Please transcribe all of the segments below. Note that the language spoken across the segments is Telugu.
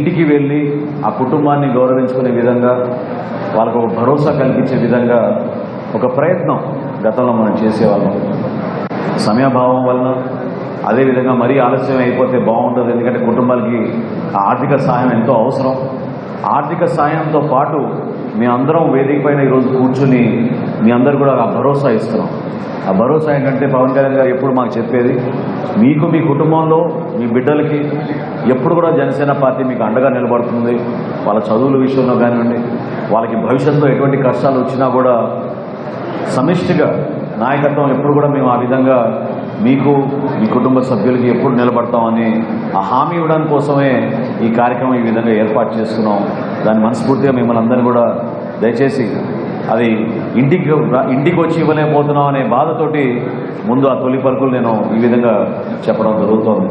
ఇంటికి వెళ్ళి ఆ కుటుంబాన్ని గౌరవించుకునే విధంగా వాళ్ళకు ఒక భరోసా కల్పించే విధంగా ఒక ప్రయత్నం గతంలో మనం చేసేవాళ్ళం. సమయభావం వలన అదేవిధంగా మరీ ఆలస్యం అయిపోతే బాగుంటుంది ఎందుకంటే కుటుంబాలకి ఆ ఆర్థిక సాయం ఎంతో అవసరం. ఆర్థిక సాయంతో పాటు మీ అందరం వేదిక పైన ఈరోజు కూర్చుని మీ అందరు కూడా ఆ భరోసా ఇస్తున్నాం. ఆ భరోసా ఏంటంటే పవన్ కళ్యాణ్ గారు ఎప్పుడు మాకు చెప్పేది మీకు మీ కుటుంబంలో మీ బిడ్డలకి ఎప్పుడు కూడా జనసేన పార్టీ మీకు అండగా నిలబడుతుంది. వాళ్ళ చదువుల విషయంలో కానివ్వండి వాళ్ళకి భవిష్యత్తులో ఎటువంటి కష్టాలు వచ్చినా కూడా సమిష్టిగా నాయకత్వం ఎప్పుడు కూడా మేము ఆ విధంగా మీకు మీ కుటుంబ సభ్యులకి ఎప్పుడు నిలబడతామని ఆ హామీ ఇవ్వడం కోసమే ఈ కార్యక్రమం ఈ విధంగా ఏర్పాటు చేసుకున్నాం దాన్ని మనస్ఫూర్తిగా మిమ్మల్ని అందరినీ కూడా దయచేసి అది ఇంటికి ఇంటికి వచ్చి ఇవ్వలేకపోతున్నాం అనే బాధతోటి ముందు ఆ తొలి పలుకులు నేను ఈ విధంగా చెప్పడం జరుగుతోంది.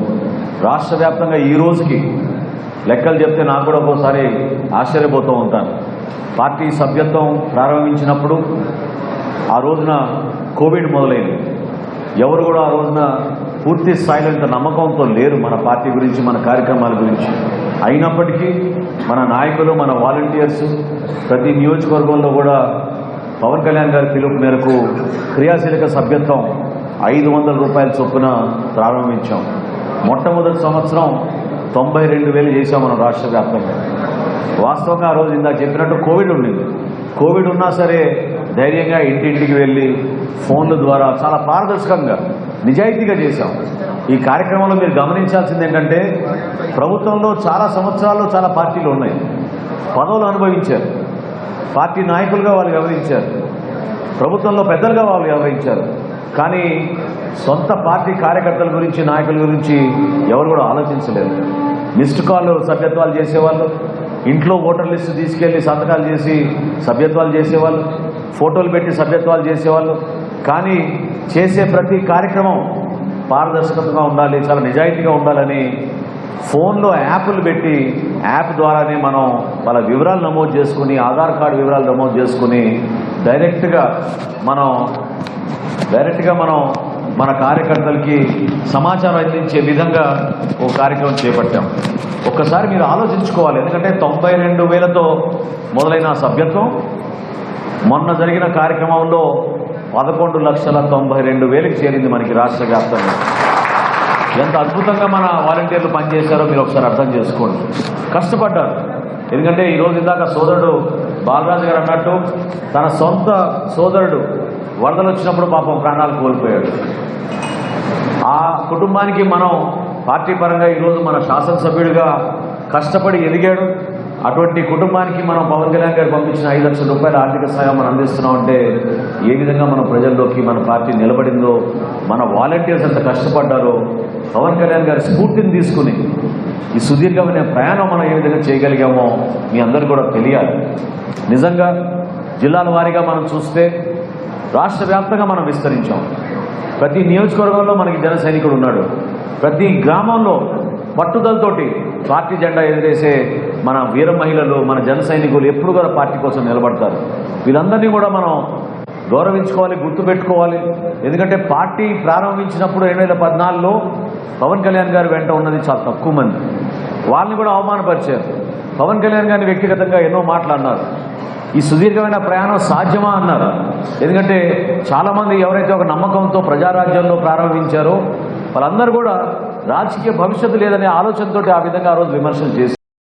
రాష్ట్ర వ్యాప్తంగా ఈ రోజుకి లెక్కలు చెప్తే నాకు కూడా ఒక్కోసారి ఆశ్చర్యపోతూ ఉంటాను పార్టీ సభ్యత్వం ప్రారంభించినప్పుడు ఆ రోజున కోవిడ్ మొదలైంది. ఎవరు కూడా ఆ రోజున పూర్తి స్థాయిలో ఇంత నమ్మకంతో లేరు మన పార్టీ గురించి మన కార్యక్రమాల గురించి. అయినప్పటికీ మన నాయకులు మన వాలంటీర్స్ ప్రతి నియోజకవర్గంలో కూడా పవన్ కళ్యాణ్ గారి పిలుపు మేరకు క్రియాశీలక సభ్యత్వం ఐదు వందల రూపాయల చొప్పున ప్రారంభించాం. మొట్టమొదటి సంవత్సరం తొంభై రెండు వేలు చేశాం మనం రాష్ట్ర వ్యాప్తంగా. వాస్తవంగా ఆ రోజు ఇందాక చెప్పినట్టు కోవిడ్ ఉండింది. కోవిడ్ ఉన్నా సరే ధైర్యంగా ఇంటింటికి వెళ్ళి ఫోన్ల ద్వారా చాలా పారదర్శకంగా నిజాయితీగా చేశాం. ఈ కార్యక్రమంలో మీరు గమనించాల్సింది ఏంటంటే ప్రభుత్వంలో చాలా సంవత్సరాల్లో చాలా పార్టీలు ఉన్నాయి. పదవులు అనుభవించారు. పార్టీ నాయకులుగా వాళ్ళు వ్యవహరించారు. ప్రభుత్వంలో పెద్దలుగా వాళ్ళు వ్యవహరించారు. కానీ సొంత పార్టీ కార్యకర్తల గురించి నాయకుల గురించి ఎవరు కూడా ఆలోచించలేదు. మిస్డ్ కాల్ సభ్యత్వాలు చేసేవాళ్ళు ఇంట్లో ఓటర్ లిస్టు తీసుకెళ్ళి సంతకాలు చేసి సభ్యత్వాలు చేసేవాళ్ళు ఫోటోలు పెట్టి సభ్యత్వాలు చేసేవాళ్ళు. కానీ చేసే ప్రతి కార్యక్రమం పారదర్శకంగా ఉండాలి చాలా నిజాయితీగా ఉండాలని ఫోన్లో యాప్లు పెట్టి యాప్ ద్వారానే మనం వాళ్ళ వివరాలు నమోదు చేసుకుని ఆధార్ కార్డు వివరాలు నమోదు చేసుకుని డైరెక్ట్గా మనం డైరెక్ట్గా మనం మన కార్యకర్తలకి సమాచారం అందించే విధంగా ఒక కార్యక్రమం చేపట్టాం. ఒక్కసారి మీరు ఆలోచించుకోవాలి. ఎందుకంటే తొంభై రెండు వేలతో మొదలైన సభ్యత్వం మొన్న జరిగిన కార్యక్రమంలో పదకొండు లక్షల తొంభై రెండు వేలకు చేరింది మనకి రాష్ట్ర వ్యాప్తంగా. ఎంత అద్భుతంగా మన వాలంటీర్లు పనిచేశారో మీరు ఒకసారి అర్థం చేసుకోండి. కష్టపడ్డారు. ఎందుకంటే ఈరోజు ఇందాక సోదరుడు బాలరాజు గారు అన్నట్టు తన సొంత సోదరుడు వరదలు వచ్చినప్పుడు పాపం ప్రాణాలు కోల్పోయాడు. ఆ కుటుంబానికి మనం పార్టీ పరంగా ఈరోజు మన శాసనసభ్యుడిగా కష్టపడి ఎదిగాడు. అటువంటి కుటుంబానికి మనం పవన్ కళ్యాణ్ గారు పంపించిన ఐదు లక్షల రూపాయల ఆర్థిక సహాయం మనం అందిస్తున్నాం అంటే ఏ విధంగా మన ప్రజల్లోకి మన పార్టీ నిలబడిందో మన వాలంటీర్స్ ఎంత కష్టపడ్డారో పవన్ కళ్యాణ్ గారి స్ఫూర్తిని తీసుకుని ఈ సుదీర్ఘమైన ప్రయాణం మనం ఏ విధంగా చేయగలిగామో మీ అందరు కూడా తెలియాలి. నిజంగా జిల్లాల వారీగా మనం చూస్తే రాష్ట్ర వ్యాప్తంగా మనం విస్తరించాం. ప్రతి నియోజకవర్గంలో మనకి జన సైనికుడు ఉన్నాడు. ప్రతి గ్రామంలో పట్టుదలతోటి పార్టీ జెండా ఎదురేసే మన వీర మహిళలు మన జన సైనికులు ఎప్పుడు కూడా పార్టీ కోసం నిలబడతారు. వీళ్ళందరినీ కూడా మనం గౌరవించుకోవాలి గుర్తుపెట్టుకోవాలి. ఎందుకంటే పార్టీ ప్రారంభించినప్పుడు రెండు వేల పద్నాలుగులో పవన్ కళ్యాణ్ గారు వెంట ఉన్నది చాలా తక్కువ మంది. వాళ్ళని కూడా అవమానపరిచారు. పవన్ కళ్యాణ్ గారిని వ్యక్తిగతంగా ఎన్నో మాట్లాడినారు ఈ సుదీర్ఘమైన ప్రయాణం సాధ్యమా అన్నారు. ఎందుకంటే చాలామంది ఎవరైతే ఒక నమ్మకంతో ప్రజారాజ్యంలో ప్రారంభించారో వాళ్ళందరూ కూడా రాజకీయ భవిష్యత్తు లేదనే ఆలోచనతో ఆ విధంగా ఆ రోజు విమర్శలు చేశారు.